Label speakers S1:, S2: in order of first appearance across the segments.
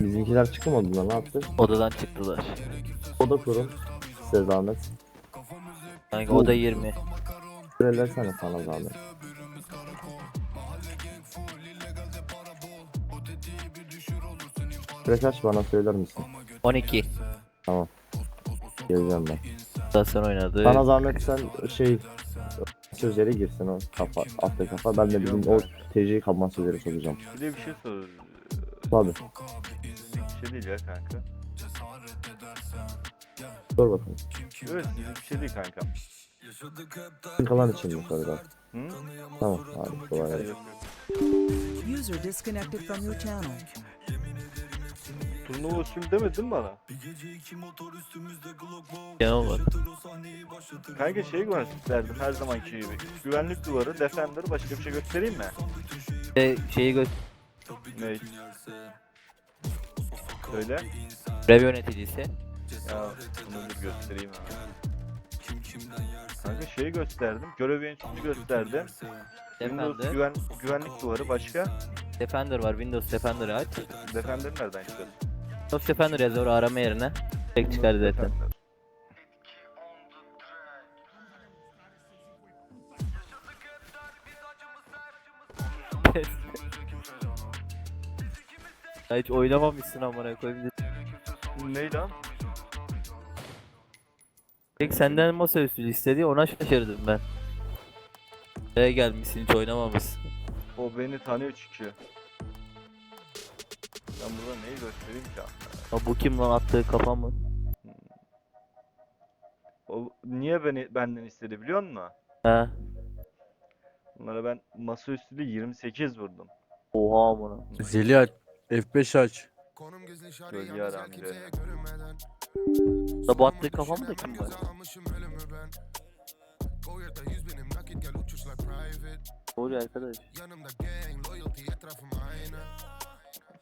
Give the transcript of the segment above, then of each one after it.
S1: Bizimkiler çıkamadılar ne yaptı?
S2: Odadan çıktılar.
S1: Oda kurun. Size zahmet.
S2: Kanka oda 20.
S1: Sürelersen sana zahmet. Süre kaç bana söyler misin?
S2: 12.
S1: Tamam. Geleceğim ben.
S2: Stasyon oynadı.
S1: Sana zahmet sen şey sözleri girsin o kafa, altta kafa. Ben de bizim o TC kapan sözleri soracağım.
S3: Bir de bir şey sor.
S1: Tabii.
S3: Bir şey değil ya kanka.
S1: Sor bakalım.
S3: Evet sizin bir şey değil kanka.
S1: Kalan için mi?
S3: Hı?
S1: Tamam abi kolay gelsin.
S4: User disconnected from your channel.
S3: Turnuva usulü demedin mi bana?
S2: Genel olarak.
S3: Kanka şey gösterdim her zamanki gibi. Güvenlik duvarı, defender başka bir şey göstereyim mi?
S2: Şey, şeyi gö
S3: Ne? Söyle.
S2: Rev yöneticisi.
S3: Ya bunu bir göstereyim hemen. Kanka şeyi gösterdim. Görev yöneticisi gösterdim. Windows
S2: Defender.
S3: güven, güvenlik duvarı başka.
S2: Defender var. Windows Defender'ı aç.
S3: Defender nereden çıkıyor?
S2: Windows Defender yazıyor arama yerine. Tek çıkar zaten.
S3: Defender.
S2: Ya hiç oynamamışsın amına koyayım.
S3: Ney lan?
S2: Tek senden masaüstü istedi ona şaşırdım ben. Buraya gelmişsin hiç oynamamışsın.
S3: O beni tanıyor çünkü. Ben burada neyi göstereyim ki?
S2: Ya bu kim lan attığı kafa mı?
S3: O niye beni benden istedi biliyor musun?
S2: He.
S3: Bunlara ben masaüstü 28 vurdum.
S2: Oha amına.
S5: Zeli aç. F5 aç.
S3: Gölge aram diyor.
S2: Da bu attığı kafa mı da kim var? Doğru arkadaş.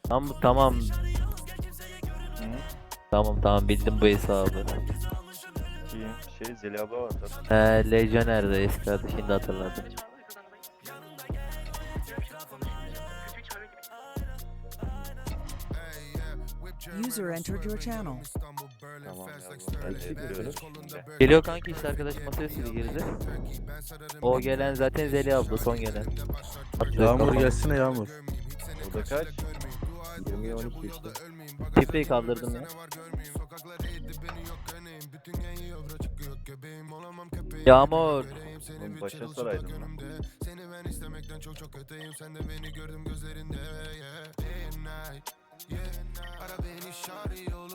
S2: Tamam tamam.
S3: Hı?
S2: Tamam tamam bildim bu hesabı.
S3: Şey Zeli abla var tabii.
S2: He Legionnaire eski adı şimdi hatırladım.
S4: User entered your channel.
S3: Tamam ya.
S1: Eksik misiniz?
S2: Geliyor kanki işte arkadaş masaya sili girdi. O gelen zaten Zeli abla son gelen. Attığı
S5: Yağmur
S2: kafa.
S5: gelsene Yağmur.
S3: O da kaç?
S1: 20'ye 12 işte.
S2: Şifreyi kaldırdım ya. Yağmur.
S3: Oğlum başa saraydım lan.
S1: Ben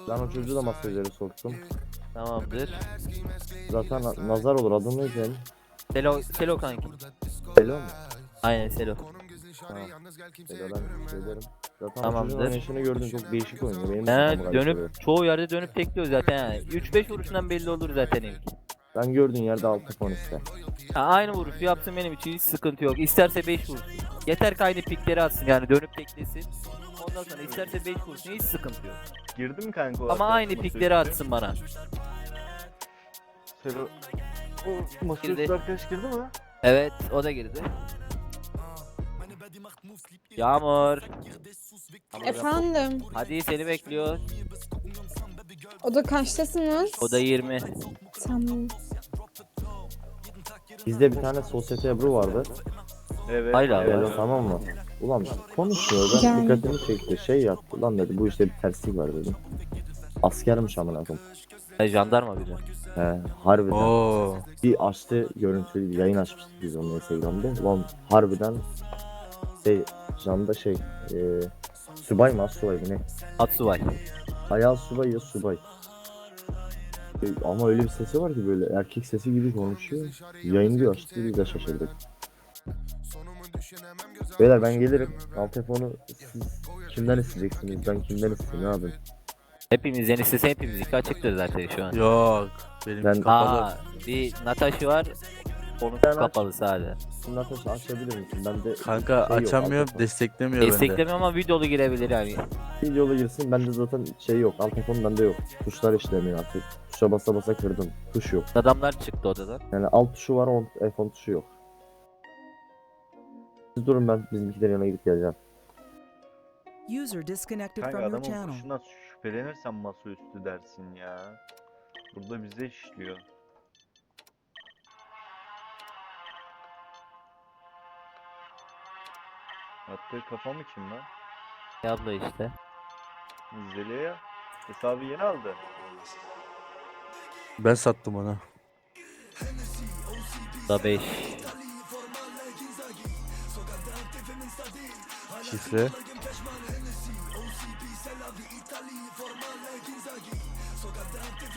S1: o çocuğu da masajları soktum.
S2: Tamamdır.
S1: Zaten na- nazar olur adı neydi senin?
S2: Selo, Selo kanki.
S1: Selo mu?
S2: Aynen Selo.
S1: Tamam. Selo ben söylerim. Zaten
S2: Tamamdır.
S1: çocuğun oynayışını gördüm çok değişik oynuyor. Benim de kafamı karıştırıyor.
S2: dönüp çoğu yerde dönüp tekliyor zaten. yani. 3-5 vuruşundan belli olur zaten ilk.
S1: Ben gördüğün yerde altı fon iste.
S2: Ha, aynı vuruşu yapsın benim için hiç sıkıntı yok. İsterse 5 vursun. Yeter ki aynı pikleri atsın yani dönüp teklesin. Ondan sonra isterse 5 vursun hiç sıkıntı yok.
S3: Girdi mi kanka o
S2: Ama aynı pikleri atsın bana.
S3: Selo... O masaüstü
S2: Girdi.
S3: arkadaş girdi mi?
S2: Evet o da girdi. Yağmur.
S6: Efendim,
S2: Hadi seni bekliyor.
S6: oda kaçtasınız?
S2: O da 20.
S6: Tamam.
S1: Bizde bir tane sosyete Ebru vardı.
S3: Evet.
S2: Hayır abi.
S3: evet.
S1: Tamam mı? Ulan konuşmuyor ben
S6: Yani.
S1: dikkatimi çekti. Şey yaptı lan dedi bu işte bir terslik var dedim. Askermiş amına koyayım.
S2: Ha, jandarma bir de.
S1: He harbiden.
S5: Oo.
S1: Bir açtı görüntülü yayın açmıştık biz onun Instagram'da. Ulan harbiden şey Can'da şey e, subay mı subay mı ne?
S2: Atsubay.
S1: Hayal subay ya subay. E, ama öyle bir sesi var ki böyle erkek sesi gibi konuşuyor. Yayını bir açtı biz de şaşırdık. Beyler ben gelirim. Al telefonu siz kimden isteyeceksiniz? Ben kimden isteyeyim ne yapayım?
S2: Hepimizden istese hepimiz iki açıktır zaten şu an.
S5: Yok. Benim
S1: Ben-
S5: kapalı.
S2: Aa, bir Nataşı var. Onun
S1: Ben aç-
S2: kapalı sadece.
S1: Şimdi ateş açabilir misin? Ben de
S5: Kanka
S1: Şey yok,
S5: desteklemiyor bende.
S2: Destekleme ama videolu girebilir yani.
S1: videoda girsin bende zaten şey yok. Alt telefon bende yok. Tuşlar işlemiyor artık. Tuşa basa basa kırdım. Tuş yok.
S2: Adamlar çıktı odadan.
S1: Yani alt tuşu var, on, F10 tuşu yok. Siz durun ben bizimkilerin yanına gidip geleceğim.
S4: User disconnected
S3: Kanka
S4: from your
S3: adamın
S4: channel.
S3: kuşundan şüphelenirsen masaüstü dersin ya. Burada bize işliyor. Attığı kafa mı kim lan?
S2: Abla işte.
S3: Zeliha ya. Hesabı yeni aldı.
S5: Ben sattım ona.
S2: Da 5.
S5: Şifre.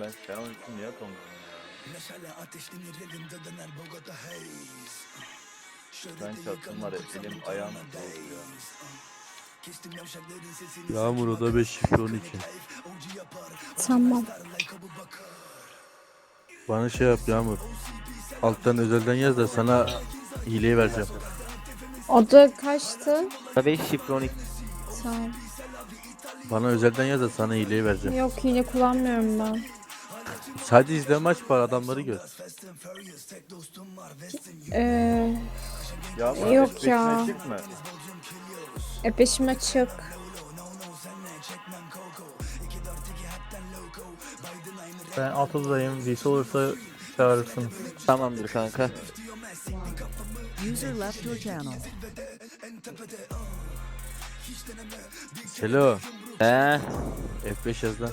S3: Ben sen onun için niye atamıyorum ya? Ben çattım var ya elim ayağım soğuk ya.
S5: Yağmur oda 5 şifre 12.
S6: Tamam.
S5: Bana şey yap Yağmur. Alttan özelden yaz da sana hileyi vereceğim.
S6: Oda kaçtı?
S2: Da 5 şifre 12.
S6: Tamam.
S5: Bana özelden yaz da sana hileyi vereceğim.
S6: Yok hile kullanmıyorum ben.
S5: Sadece izleme aç var adamları gör.
S6: Ee,
S3: Ya
S6: Yok
S3: ateş
S6: ya.
S3: peşine çıkma.
S6: e peşime çık.
S7: Ben alt odadayım. Birisi olursa çağırırsınız.
S2: Tamamdır kanka.
S4: User left your channel.
S5: Selo.
S2: He.
S5: F5 yaz lan.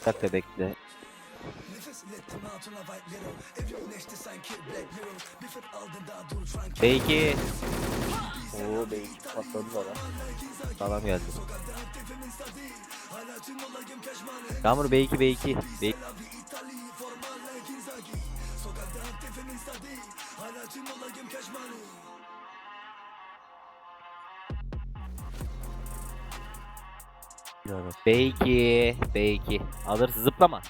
S2: Bir dakika bekle. B2.
S1: Oo belki patladılar ha.
S2: Sağlam geldi. Yağmur B2 B2. B
S5: Yarabbim.
S2: B2. B2. Alırsın zıplama.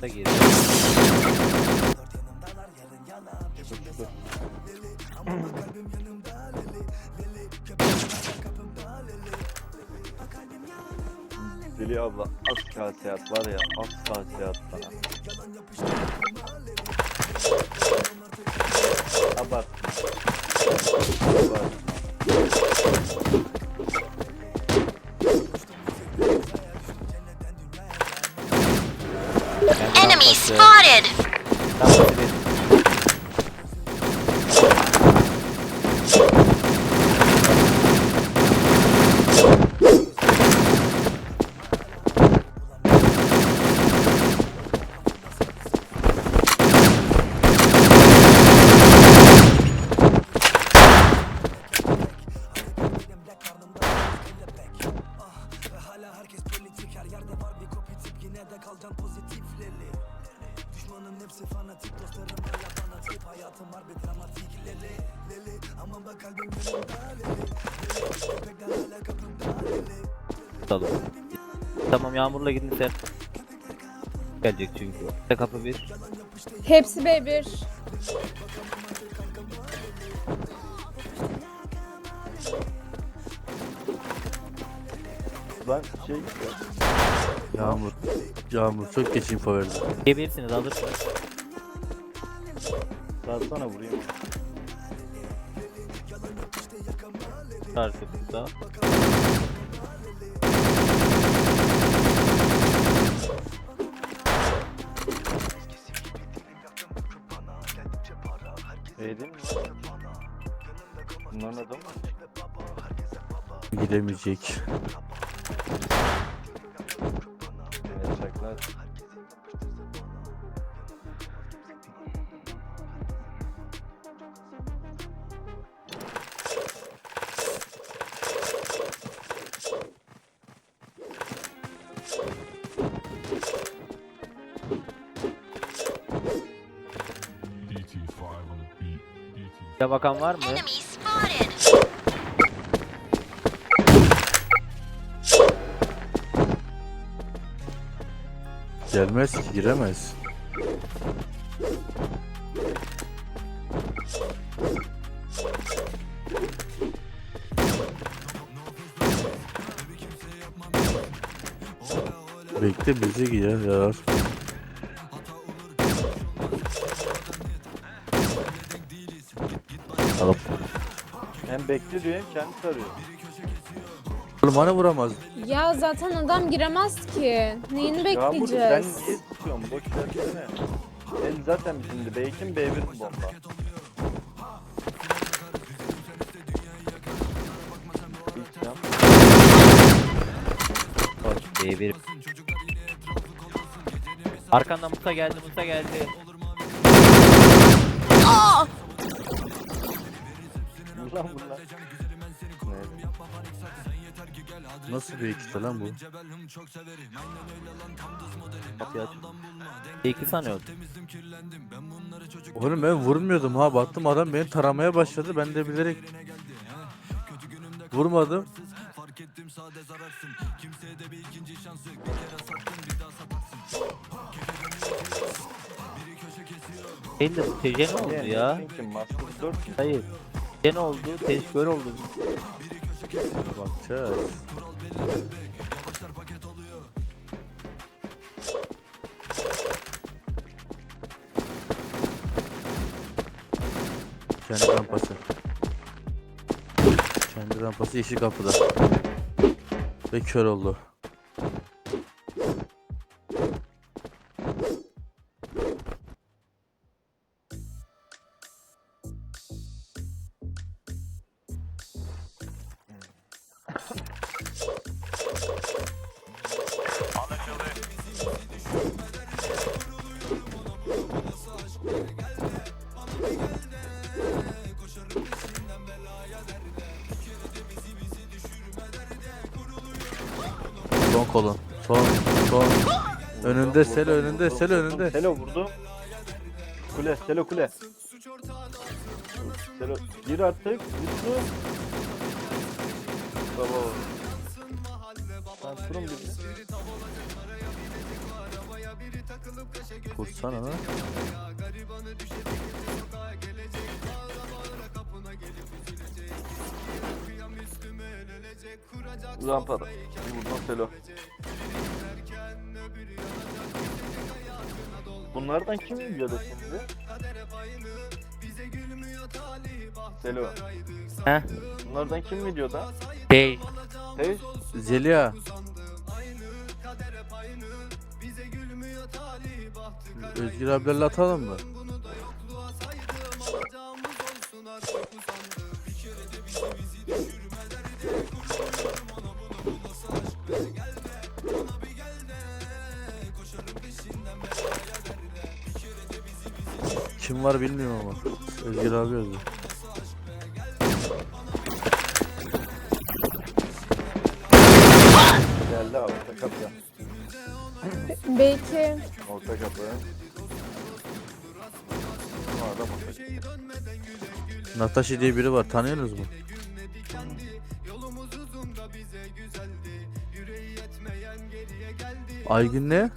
S2: Da geri.
S3: Zeliha abla az kase at var ya az kase at bana.
S2: Tutalım. Tamam Yağmur'la gidin sen. Gelecek çünkü. İşte kapı bir.
S6: Hepsi B1.
S3: Lan şey
S5: Yağmur. Yağmur çok geç info verdi.
S2: Yiyebilirsiniz alırsınız.
S3: Sarsana vurayım.
S2: Karşımızda.
S3: E değil mi? Bunların adamı mı?
S5: Gidemeyecek.
S8: DT5
S2: Ya bakan var mı?
S5: Gelmez ki giremez. Bekle bizi giyer ya. Alıp.
S3: Hem bekle diyor hem kendi tarıyor.
S5: Oğlum hani vuramaz.
S6: Ya zaten adam giremez ki. Neyini
S3: Yağmur sen
S6: bekleyeceğiz?
S3: niye tutuyorsun? Boş versene. El zaten bizimdi. B2 mi B1 mi bomba? İlk yan.
S2: B1. Arkandan Musa geldi, Musa geldi.
S3: Lan. Ne?
S5: Nasıl bir ikisi lan bu?
S2: Kapıyı aç. B2 sanıyordum.
S5: Oğlum ben vurmuyordum ha baktım adam beni taramaya başladı ben de bilerek vurmadım.
S2: Değil de TC ne oldu ya?
S3: Çünkü Master 4 mü?
S2: Hayır. Ne oldu? Teşkör oldu.
S5: Bakacağız. Kendi rampası. Kendi rampası yeşil kapıda. Ve kör oldu. Son kolun. Son. Son. Önünde sel önünde sel önünde.
S3: Selo vurdu. Kule, Selo kule. Selo gir artık. Vurdu. Baba. Sen kurun birini.
S5: Kursana lan.
S3: Rampada. Vurdun Selo. Bunlardan kim yiyordu şimdi? Selo.
S2: Heh.
S3: Bunlardan kim videoda?
S2: Değil.
S3: Hey,
S5: Zeliha. Özgür abilerle atalım mı? Kim var bilmiyorum ama. Özgür abi yazdı.
S3: geldi abi. Orta kapı.
S6: Belki
S3: Orta kapı. Bu adam orta kapı.
S5: Natasha diye biri var. Tanıyorsunuz mu? Aygün ne?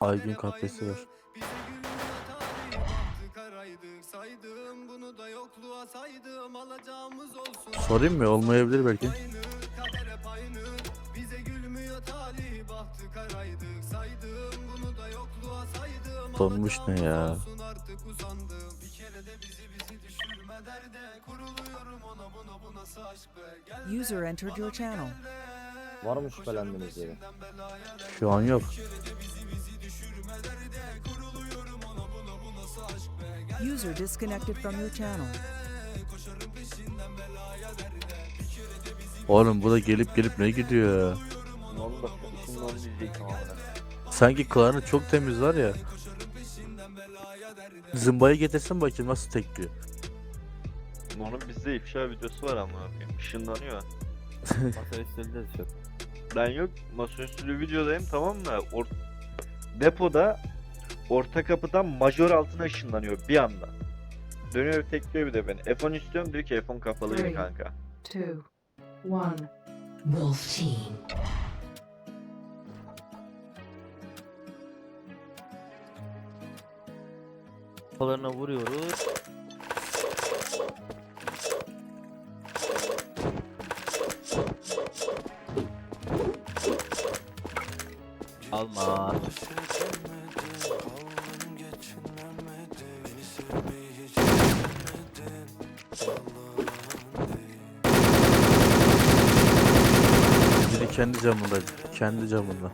S5: Aygün kahvesi var. Sorayım mı? Olmayabilir belki. Donmuş ne ya?
S4: User entered your channel.
S1: Var mı şüphelendiğiniz yeri?
S5: Şu an yok.
S4: User disconnected from your channel.
S5: Oğlum bu da gelip gelip ne gidiyor
S3: onu diyecektim.
S5: Sanki klanı çok temiz var ya. Zımbayı getirsin bakayım nasıl tekliyor.
S3: Onun bizde ifşa videosu var ama koyayım. Işınlanıyor.
S2: Masaüstü de çok.
S3: Ben yok masaüstü videodayım tamam mı? Or depoda orta kapıdan majör altına ışınlanıyor bir anda. Dönüyor tekliyor bir de beni. F10 istiyorum diyor ki F10 kapalıydı
S9: Three.
S3: kanka.
S9: two, one. Wolf Team.
S2: Kafalarına vuruyoruz. Alma.
S5: Kendi camında, kendi camında.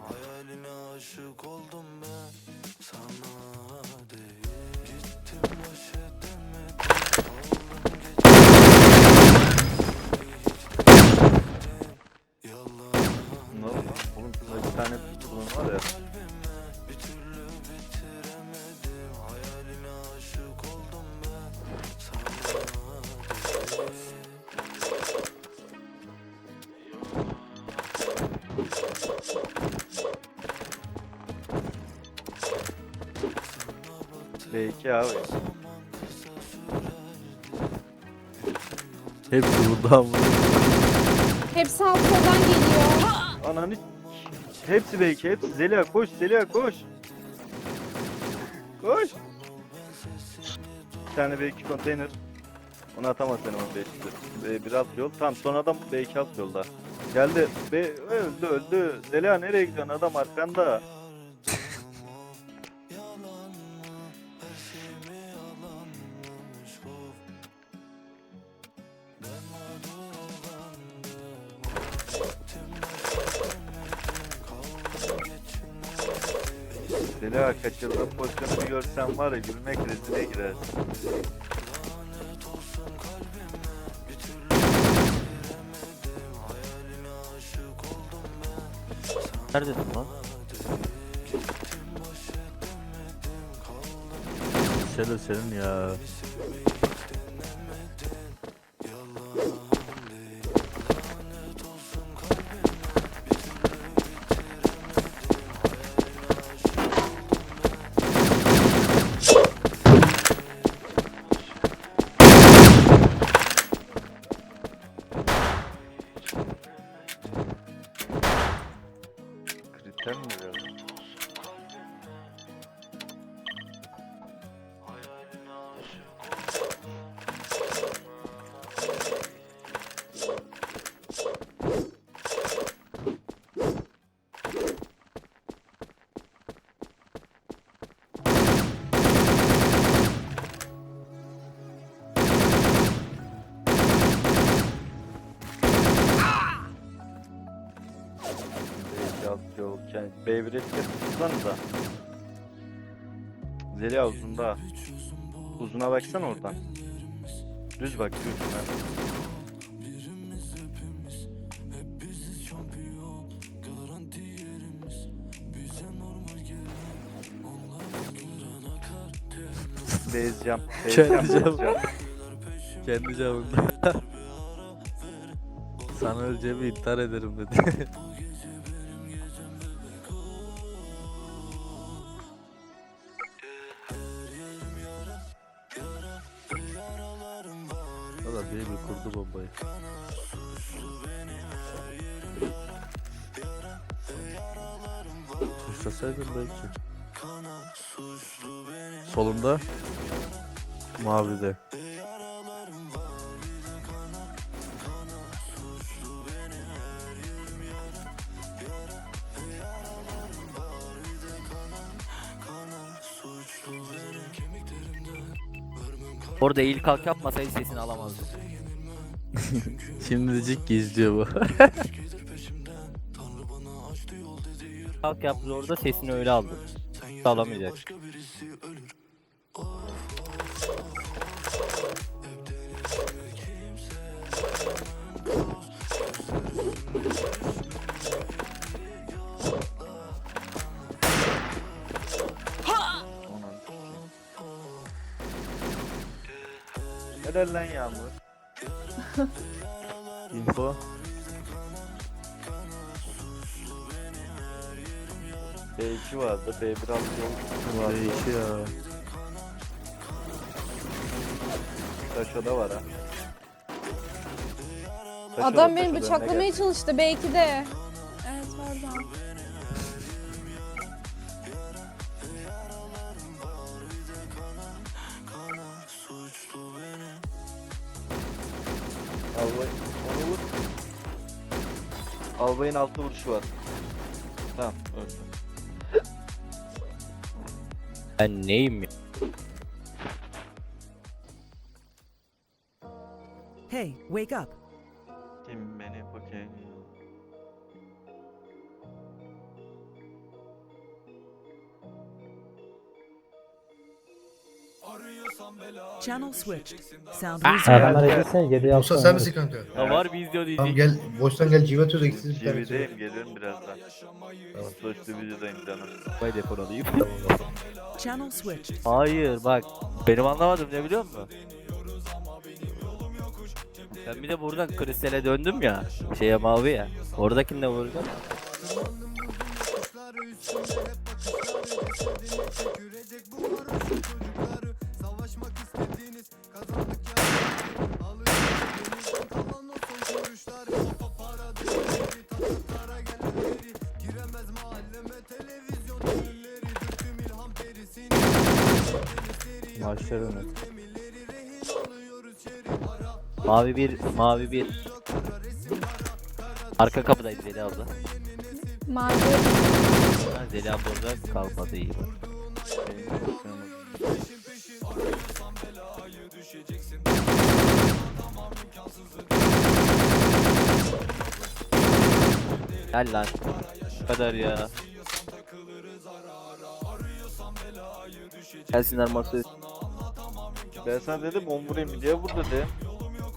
S3: D2 abi.
S5: Hepsi bundan mı?
S6: Hepsi Alfa'dan geliyor.
S3: Ananı Hepsi belki hepsi. Zeliha koş Zeliha koş. Koş. Bir tane belki konteyner. Onu atamaz seni onu belki. Ee, biraz yol. Tamam son adam belki alt yolda. Geldi. Be öldü öldü. Zeliha nereye gidiyorsun adam arkanda. Zeliha kaçırdığın pozisyonu bir görsen var ya gülmek rezine girer.
S2: Neredesin lan?
S5: Senin senin ya.
S3: C1'e tıklanıza. Zeli uzunda. Uzuna baksan oradan. Düz bak düz. Bezcam.
S5: Kendi
S3: cevabı.
S5: Kendi cevabında. Sana öleceğimi intihar ederim dedi. bombayı. Tuşlasaydın belki. Solunda. Mavide.
S2: Orada eğil kalk yapmasaydı sesini alamazdım.
S5: Şimdi diyecek ki izliyor bu.
S2: Kalk yaptı orada sesini öyle aldı. Alamayacak.
S3: Helal lan Yağmur.
S5: Info.
S3: B2 vardı. B1 aldı. vardı.
S5: B2 ya.
S3: Taşoda var ha. Taşoda,
S6: Adam beni bıçaklamaya çalıştı
S3: B2'de. Albayın altı vuruşu var. Tamam öldü.
S2: Ben neyim ya?
S4: Hey, wake up. Channel switched. Sound resumed.
S7: bana gelsene geri
S10: Musa
S7: yapsana.
S10: sen misin kanka?
S2: Ya var bir izliyor
S10: Tamam
S2: diyecek.
S10: gel boştan gel civet öz eksiz bir tane söyle.
S3: GV'deyim gelirim birazdan. Tamam. Sonuçta videodayım canım.
S2: Vay depon alayım.
S4: Channel switched.
S2: Hayır bak benim anlamadım ne biliyor musun? Ben bir de buradan kristale döndüm ya. Şeye mavi ya. Oradakinde vuracağım. Mavi bir, mavi bir. Arka kapıdaydı Zeli abla.
S6: Mavi.
S2: Ha, Zeli abla orada kalmadı iyi. Gel lan. Bu kadar ya. Gelsinler masaya.
S3: Ben sana dedim on vurayım diye vur dedi.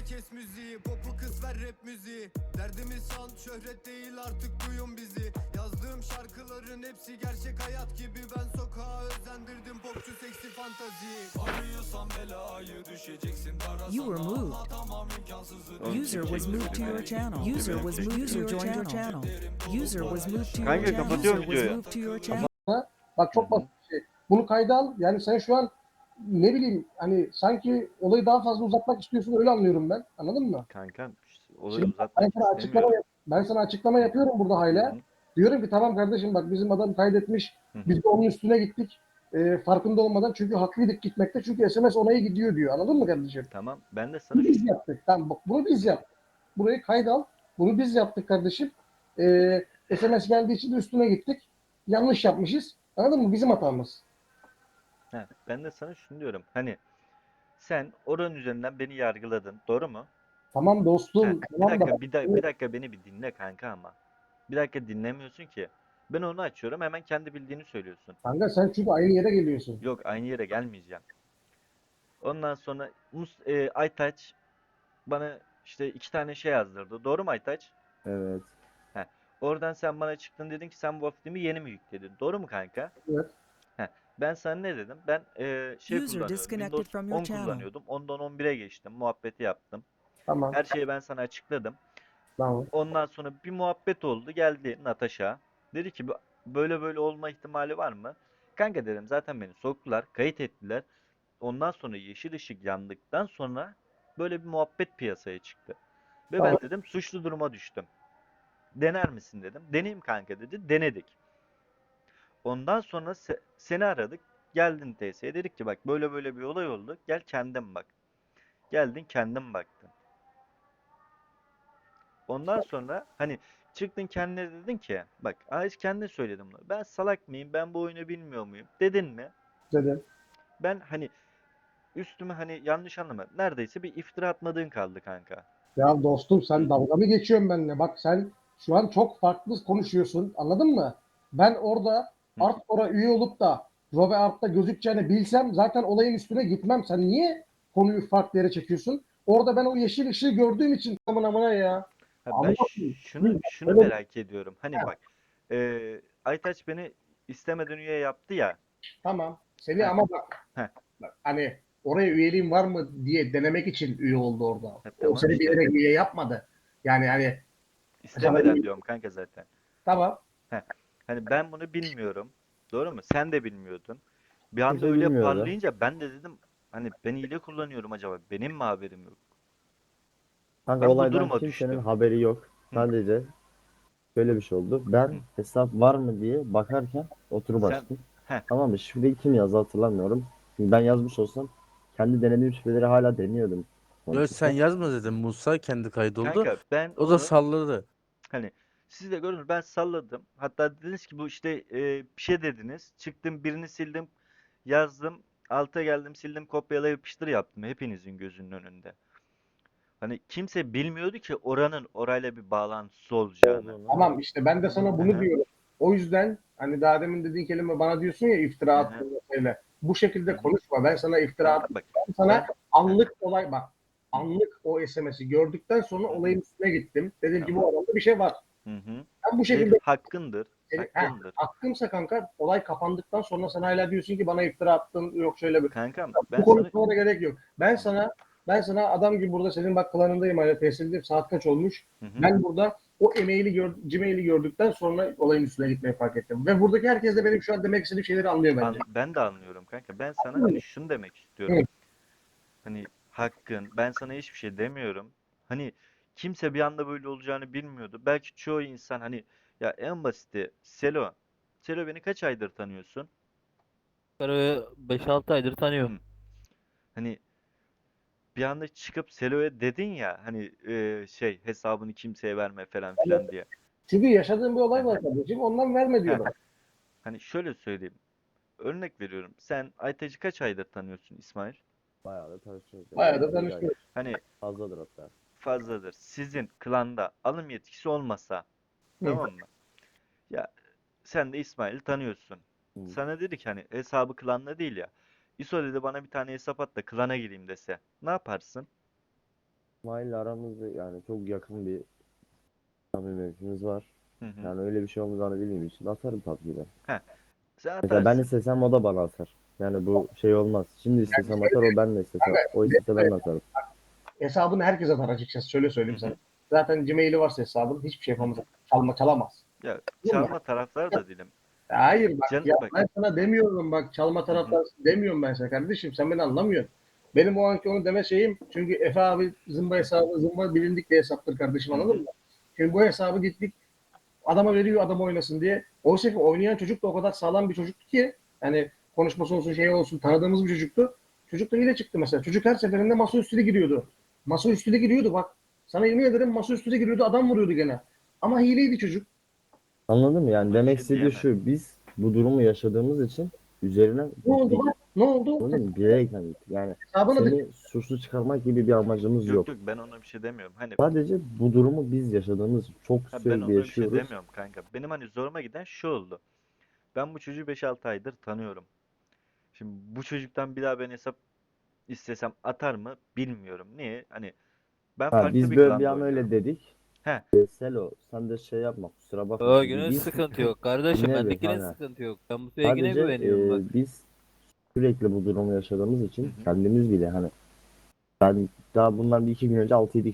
S3: gideyim. Es.
S4: You were moved. User was moved to your channel. User was moved. Joined your channel. User was moved to your
S3: Kanka,
S4: channel.
S3: kapatıyorum
S4: User was
S3: videoyu.
S4: moved to your channel.
S11: Bak çok basit bir şey. Bunu kayda al. Yani sen şu an ne bileyim hani sanki olayı daha fazla uzatmak istiyorsun öyle anlıyorum ben. Anladın mı?
S3: Kankam işte olayı
S11: Şimdi ben
S3: uzatmak
S11: sana açıklama yap- ben sana açıklama yapıyorum burada hala. Diyorum ki tamam kardeşim bak bizim adam kaydetmiş.
S3: Hı.
S11: Biz de onun üstüne gittik. Ee, farkında olmadan çünkü haklıydık gitmekte. Çünkü SMS onaya gidiyor diyor. Anladın mı kardeşim?
S3: Tamam ben de sana
S11: Bunu biz yaptık. Tamam bak bunu biz yaptık. Burayı kayda al. Bunu biz yaptık kardeşim. Ee, SMS geldiği için de üstüne gittik. Yanlış yapmışız. Anladın mı? Bizim hatamız.
S3: He, ben de sana şunu diyorum. Hani sen oranın üzerinden beni yargıladın. Doğru mu?
S11: Tamam
S3: He,
S11: dostum.
S3: bir
S11: Tamam da
S3: dakika, bir, da- bir dakika beni bir dinle kanka ama. Bir dakika dinlemiyorsun ki. Ben onu açıyorum hemen kendi bildiğini söylüyorsun.
S11: kanka sen çünkü aynı yere geliyorsun.
S3: Yok aynı yere gelmeyeceğim. Ondan sonra Mus e, Aytaç bana işte iki tane şey yazdırdı. Doğru mu Aytaç?
S1: Evet.
S3: Oradan sen bana çıktın dedin ki sen bu filmi yeni mi yükledin? Doğru mu kanka?
S11: Evet.
S3: Ben sana ne dedim? Ben e, şey
S4: User
S3: kullanıyordum. Windows
S4: from your
S3: 10
S4: channel.
S3: kullanıyordum. Ondan 11'e geçtim. Muhabbeti yaptım.
S11: Tamam.
S3: Her şeyi ben sana açıkladım.
S11: Tamam.
S3: Ondan sonra bir muhabbet oldu. Geldi Natasha. Dedi ki "Bu- böyle böyle olma ihtimali var mı? Kanka dedim zaten beni soktular. Kayıt ettiler. ondan sonra yeşil ışık yandıktan sonra böyle bir muhabbet piyasaya çıktı. Ve
S11: Tamam.
S3: ben dedim suçlu duruma düştüm. Dener misin dedim. Deneyim kanka dedi. Denedik. Ondan sonra se- seni aradık. Geldin TS'ye dedik ki bak böyle böyle bir olay oldu. Gel kendin bak. Geldin kendin baktın. Ondan sonra hani çıktın kendine dedin ki bak hiç kendin söyledim bunu. Ben salak mıyım? Ben bu oyunu bilmiyor muyum? Dedin mi?
S11: Dedim.
S3: Ben hani üstüme hani yanlış anlama. Neredeyse bir iftira atmadığın kaldı kanka.
S11: Ya dostum sen dalga mı geçiyorsun benimle? Bak sen şu an çok farklı konuşuyorsun. Anladın mı? Ben orada. Artfor'a üye olup da Robe Art'ta gözükeceğini bilsem zaten olayın üstüne gitmem. Sen niye konuyu farklı yere çekiyorsun? Orada ben o yeşil ışığı gördüğüm için amına amına ya.
S3: Ha, ben şunu şunu
S11: Öyle-
S3: merak ediyorum. Hani bak eee Aytaç beni istemeden üye yaptı ya.
S11: Tamam. Seni
S3: Heh.
S11: ama bak,
S3: Heh.
S11: bak hani oraya üyeliğin var mı diye denemek için üye oldu orada.
S3: Ha,
S11: O
S3: tamam
S11: seni
S3: işte.
S11: bilerek üye yapmadı. Yani hani
S3: İstemeden diyorum kanka zaten.
S11: tamam.
S3: Hani ben bunu bilmiyorum. Doğru mu? Sen de bilmiyordun. Bir anda
S1: Kimse
S3: öyle
S1: bilmiyordu.
S3: parlayınca ben de dedim hani ben hile kullanıyorum acaba. Benim mi haberim yok?
S1: Kanka
S3: Ben bu
S1: olaydan
S3: duruma
S1: kimsenin
S3: düştüm.
S1: haberi yok.
S3: Hı.
S1: Sadece şöyle bir şey oldu. Ben
S3: Hı.
S1: hesap var mı diye bakarken oturup
S3: Sen-
S1: açtım.
S3: Heh.
S1: Tamam mı? Şifreyi kim yazdı hatırlamıyorum. Şimdi ben yazmış olsam kendi denediğim şifreleri hala deniyordum.
S5: Yo, sen yazma dedim Musa kendi kaydoldu.
S3: Kanka ben
S5: O da
S3: onu-
S5: salladı.
S3: Hani siz de görün ben salladım. Hatta dediniz ki bu işte e, bir şey dediniz. Çıktım birini sildim. Yazdım. Alta geldim sildim kopyala yapıştır yaptım. Hepinizin gözünün önünde. Hani kimse bilmiyordu ki oranın orayla bir bağlantısı olacağını.
S11: Tamam işte ben de sana bunu
S3: Hı hı.
S11: diyorum. O yüzden hani daha demin dediğin kelime bana diyorsun ya iftira attığın mesele. Bu şekilde konuşma. Ben sana iftira attım.
S3: Bak
S11: Sana anlık olay bak. Anlık o SMS'i gördükten sonra olayın üstüne gittim. Dedim ki bu adamda bir şey var.
S3: Hı hı.
S11: Ben bu şekilde
S3: hakkındır.
S11: Ha,
S3: Hakkındır.
S11: hakkımsa kanka olay kapandıktan sonra sen hala diyorsun ki bana iftira attın yok şöyle bir.
S3: Kankam
S11: Bu
S3: ben sana
S11: konuşmalara gerek yok. Ben sana ben sana adam gibi burada senin bak klanındayım hala teslimdeyim. Saat kaç olmuş?
S3: Hı hı.
S11: Ben burada o e-maili gör, Gmail'i gördükten sonra olayın üstüne gitmeyi fark ettim. Ve buradaki herkes de benim şu an demek istediğim şeyleri anlıyor bence.
S3: An- ben de anlıyorum kanka. Ben sana hani şunu demek istiyorum.
S11: Evet.
S3: Hani hakkın. Ben sana hiçbir şey demiyorum. Hani kimse bir anda böyle olacağını bilmiyordu. Belki çoğu insan hani ya en basiti Selo. Selo beni kaç aydır tanıyorsun?
S2: Karı 5-6 aydır tanıyorum.
S3: Hani bir anda çıkıp Selo'ya dedin ya hani e, şey hesabını kimseye verme falan filan diye.
S11: Çünkü yaşadığım bir olay var kardeşim. Ondan verme diyorum.
S3: Hani şöyle söyleyeyim. Örnek veriyorum. Sen Aytac'ı kaç aydır tanıyorsun İsmail?
S1: Bayağı da tanışıyoruz.
S11: Bayağı da tanışıyoruz.
S3: Hani
S1: Fazladır hatta.
S3: Fazladır. Sizin klanda alım yetkisi olmasa
S11: Hı.
S3: tamam mı? Ya sen de İsmail'i tanıyorsun.
S1: Hı.
S3: Sana dedi ki hani hesabı klanda değil ya. İso dedi bana bir tane hesap at da klana gireyim dese. Ne yaparsın?
S1: İsmail'le aramızda yani çok yakın bir samimiyetimiz var.
S3: Hı hı.
S1: Yani öyle bir şey olmayacağını bildiğim için atarım tabii ki de.
S3: Sen
S1: Mesela ben
S3: atarsın.
S1: istesem o da bana atar. Yani bu şey olmaz. Şimdi istesem atar o ben de istesem. O istese ben de atarım.
S11: Hesabını herkes atar açıkçası. Şöyle söyleyeyim sana. Zaten Gmail'i varsa hesabın hiçbir şey yapamaz. Çalma çalamaz.
S3: Ya çalma taraftar da değilim.
S11: Hayır bak
S3: Canım
S11: ya
S3: bak.
S11: ben sana demiyorum bak çalma taraftar demiyorum ben sana kardeşim sen beni anlamıyorsun. Benim o anki onu deme şeyim çünkü Efe abi zımba hesabı zımba bilindik bir hesaptır kardeşim anladın mı? Çünkü bu hesabı gittik adama veriyor adam oynasın diye. Oysa ki oynayan çocuk da o kadar sağlam bir çocuktu ki hani konuşması olsun şey olsun tanıdığımız bir çocuktu. Çocuk da yine çıktı mesela. Çocuk her seferinde masa üstüne giriyordu. Masa üstüne giriyordu bak. Sana yemin ederim masa üstüne giriyordu adam vuruyordu gene. Ama hileydi çocuk.
S1: Anladın mı? Yani demek
S3: şey
S1: istediği şu. Biz bu durumu yaşadığımız için üzerine
S11: Ne oldu bak? Ne oldu?
S1: Oğlum bilerekten gittik. Yani
S11: Hesabını da
S1: seni suçlu çıkarmak gibi bir amacımız
S3: Yok
S1: yok.
S3: yok ben ona bir şey demiyorum. Hani
S1: Sadece bu durumu biz yaşadığımız çok
S3: Ha, ben
S1: sürekli
S3: ona bir şey
S1: yaşıyoruz.
S3: demiyorum kanka. Benim hani zoruma giden şu oldu. Ben bu çocuğu 5-6 aydır tanıyorum. Şimdi bu çocuktan bir daha ben hesap istesem atar mı bilmiyorum. Niye? Hani ben
S1: Ha,
S3: farklı
S1: biz
S3: bir
S1: böyle
S3: klanda
S1: bir an
S3: oynuyorum.
S1: öyle dedik.
S3: He.
S1: E, Selo sen de şey yapma kusura bakma.
S2: O günün
S1: biz
S2: sıkıntı yok kardeşim.
S1: Yine bir,
S2: Bendekinin
S1: aynen.
S2: sıkıntı yok. Ben bu sevgine
S1: sadece
S2: güveniyorum
S1: e,
S2: bak.
S1: biz sürekli bu durumu yaşadığımız için
S3: Hı hı.
S1: kendimiz bile hani ben daha bundan bir iki gün önce 6-7